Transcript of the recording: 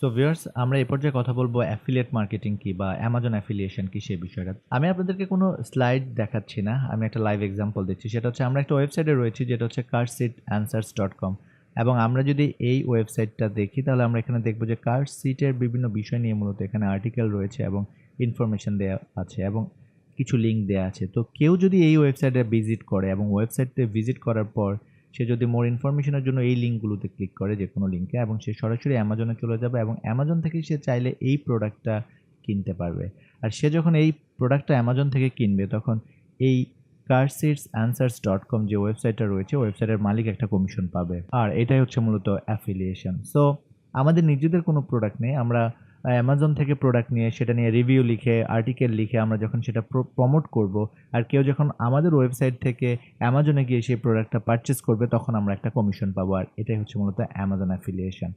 So viewers আমরা এই পর্যায়ে কথা বলব অ্যাফিলিয়েট মার্কেটিং কি বা অ্যামাজন অ্যাফিলিয়েশন কি সেই বিষয়টা। আমি আপনাদেরকে কোনো স্লাইড দেখাচ্ছি না, আমি একটা লাইভ এক্সাম্পল দিচ্ছি। সেটা হচ্ছে, আমরা একটা ওয়েবসাইটে রয়েছি, যেটা হচ্ছে কার্সিট অ্যান্সার্স ডট কম এবং আমরা যদি এই ওয়েবসাইটটা দেখি, তাহলে আমরা এখানে দেখব যে কার সিটের বিভিন্ন বিষয় নিয়ে মূলত এখানে আর্টিকেল রয়েছে এবং ইনফরমেশন দেওয়া আছে এবং কিছু লিঙ্ক দেওয়া আছে। তো কেউ যদি এই ওয়েবসাইটে ভিজিট করে এবং ওয়েবসাইটে ভিজিট করার পর সে যদি মোর ইনফরমেশনের জন্য এই লিঙ্কগুলোতে ক্লিক করে যে কোনো লিঙ্কে এবং সে সরাসরি অ্যামাজনে চলে যাবে, এবং অ্যামাজন থেকে সে চাইলে এই প্রোডাক্টটা কিনতে পারবে। আর সে যখন এই প্রোডাক্টটা অ্যামাজন থেকে কিনবে, তখন এই কারসিটস অ্যান্সার্স ডট কম যে ওয়েবসাইটটা রয়েছে ওয়েবসাইটের মালিক একটা কমিশন পাবে। আর এটাই হচ্ছে মূলত অ্যাফিলিয়েশন সো আমাদের নিজেদের কোনো প্রোডাক্ট নেই, আমরা অ্যামাজন থেকে প্রোডাক্ট নিয়ে সেটা নিয়ে রিভিউ লিখে আর্টিকেল লিখে আমরা যখন সেটা প্রমোট করব, আর কেউ যখন আমাদের ওয়েবসাইট থেকে অ্যামাজনে গিয়ে সেই প্রোডাক্টটা পারচেস করবে, তখন আমরা একটা কমিশন পাবো। আর এটাই হচ্ছে মূলত অ্যামাজন অ্যাফিলিয়েশন